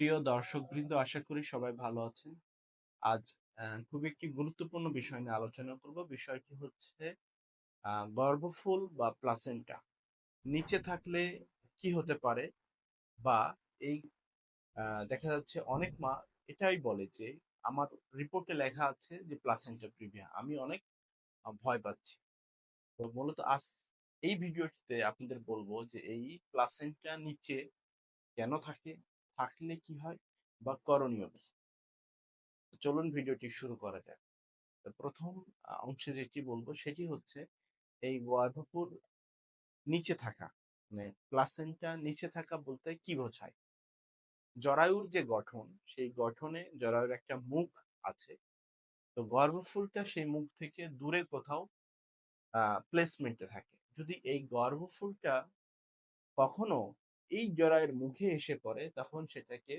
প্রিয় দর্শকবৃন্দ, আশা করি সবাই ভালো আছেন। আজ খুব একটি গুরুত্বপূর্ণ বিষয় নিয়ে আলোচনা করব। বিষয়টি হচ্ছে গর্ভফুল বা প্লাসেন্টা। নিচে থাকলে কি হতে পারে? বা এই দেখা যাচ্ছে অনেক মা এটাই বলে যে, আমার রিপোর্টে লেখা আছে যে প্লাসেন্টা প্রিভিয়া আমি অনেক ভয় পাচ্ছি। তো মূলত আজ এই ভিডিওটিতে আপনাদের বলব যে, এই প্লাসেন্টা নিচে কেন থাকে? থাকলে কি হয় বা করণীয় কি? চলুন ভিডিওটি শুরু করা যাক। প্রথম অংশে যেটি বলব সেটি হচ্ছে এই গর্ভপুর নিচে থাকা মানে প্লাসেন্টা নিচে থাকা বলতে কি বোঝায়? জরায়ুর যে গঠন, সেই গঠনে জরায়ুর একটা মুখ আছে। তো গর্ভফুলটা সেই মুখ থেকে দূরে কোথাও প্লেসমেন্টে থাকে। যদি এই গর্ভফুলটা কখনো এই জরায়ুর মুখে এসে পড়ে, তখন সেটাকে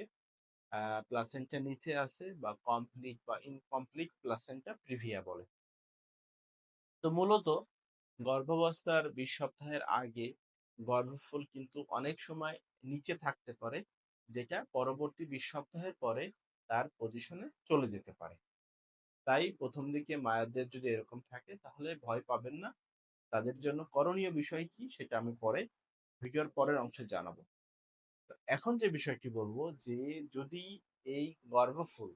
প্লাসেন্টা নিচে আছে বা কমপ্লিট বা ইনকমপ্লিট প্লাসেন্টা প্রিভিয়া বলে। তো মূলত গর্ভাবস্থার বিশ সপ্তাহের আগে গর্ভফুল কিন্তু অনেক সময় নিচে থাকতে পারে, যেটা পরবর্তী বিশ সপ্তাহের পরে তার পজিশনে চলে যেতে পারে। তাই প্রথম দিকে মায়েদের যদি এরকম থাকে, তাহলে ভয় পাবেন না। তাদের জন্য করণীয় বিষয় কি, সেটা আমি পরে ভিডিওর পরের অংশে জানাব। এখন যে বিষয়টি বলব যে, যদি এই গর্ভফুল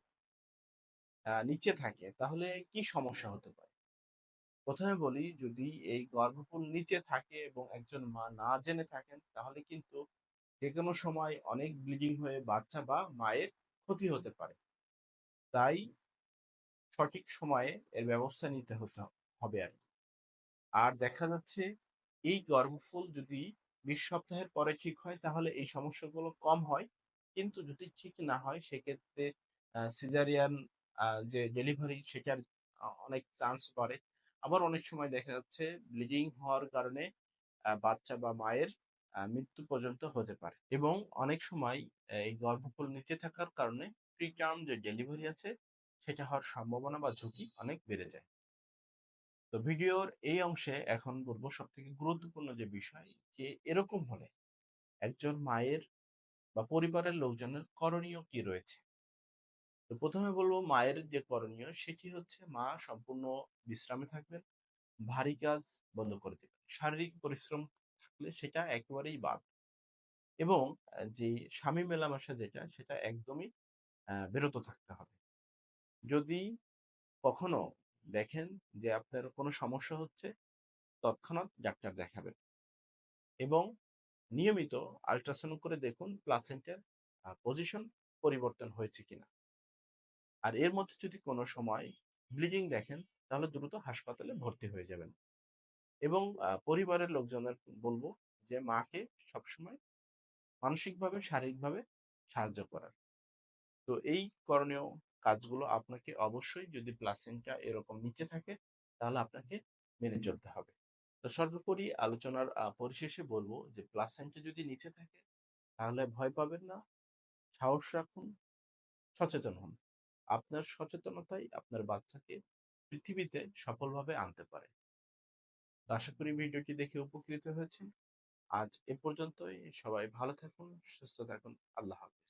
নিচে থাকে, তাহলে কি সমস্যা হতে পারে? প্রথমে বলি, যদি এই গর্ভফুল নিচে থাকে এবং একজন মা না জেনে থাকেন, তাহলে কিন্তু যে কোনো সময় অনেক ব্লিডিং হয়ে বাচ্চা বা মায়ের ক্ষতি হতে পারে। তাই সঠিক সময়ে এর ব্যবস্থা নিতে হতে হবে আর আর দেখা যাচ্ছে, এই গর্ভফুল যদি বিশ সপ্তাহের পরে ঠিক হয়, তাহলে এই সমস্যাগুলো কম হয়। কিন্তু যদি ঠিক না হয়, সেক্ষেত্রে সিজারিয়ান যে ডেলিভারি সেটার অনেক চান্স বাড়ে। আবার অনেক সময় দেখা যাচ্ছে ব্লিডিং হওয়ার কারণে বাচ্চা বা মায়ের মৃত্যু পর্যন্ত হতে পারে। এবং অনেক সময় এই গর্ভফুল নিচে থাকার কারণে প্রিটার্ম যে ডেলিভারি আছে, সেটা হওয়ার সম্ভাবনা বা ঝুঁকি অনেক বেড়ে যায়। তো ভিডিওর এই অংশে এখন বলব সব থেকে গুরুত্বপূর্ণ যে বিষয়, যে এরকম হলে একজন মায়ের বা পরিবারের লোকজনের করণীয় কি রয়েছে? তো প্রথমে বলব মায়ের যে করণীয় সেটি হচ্ছে মা সম্পূর্ণ বিশ্রামে থাকবেন, ভারী কাজ বন্ধ করে দেবেন। শারীরিক পরিশ্রম থাকলে সেটা একেবারেই বাদ। এবং যে স্বামী মেলামেশা যেটা, সেটা একদমই বিরত থাকতে হবে। যদি কখনো দেখেন যে আপনার কোনো সমস্যা হচ্ছে, তৎক্ষণাৎ ডাক্তার দেখাবেন। এবং নিয়মিত আল্ট্রাসাউন্ড করে দেখুন প্লাসেন্টার পজিশন পরিবর্তন হয়েছে কিনা। আর এর মধ্যে যদি কোনো সময় ব্লিডিং দেখেন, তাহলে দ্রুত হাসপাতালে ভর্তি হয়ে যাবেন। এবং পরিবারের লোকজনের বলব যে মাকে সবসময় মানসিকভাবে, শারীরিকভাবে সাহায্য করার। তো এই করণীয় কাজগুলো আপনাকে অবশ্যই যদি প্লাসেন্টা এরকম নিচে থাকে, তাহলে আপনাকে মেনে চলতে হবে। তো সর্বোপরি আলোচনার পরিশেষে বলব যে প্লাসেন্টা যদি নিচে থাকে, তাহলে ভয় পাবেন না। সাহস রাখুন, সচেতন হন। আপনার সচেতনতাই আপনার বাচ্চাকে পৃথিবীতে সফলভাবে আনতে পারে। তো আশা করি ভিডিওটি দেখে উপকৃত হয়েছেন। আজ এ পর্যন্তই। সবাই ভালো থাকুন, সুস্থ থাকুন। আল্লাহ হাফেজ।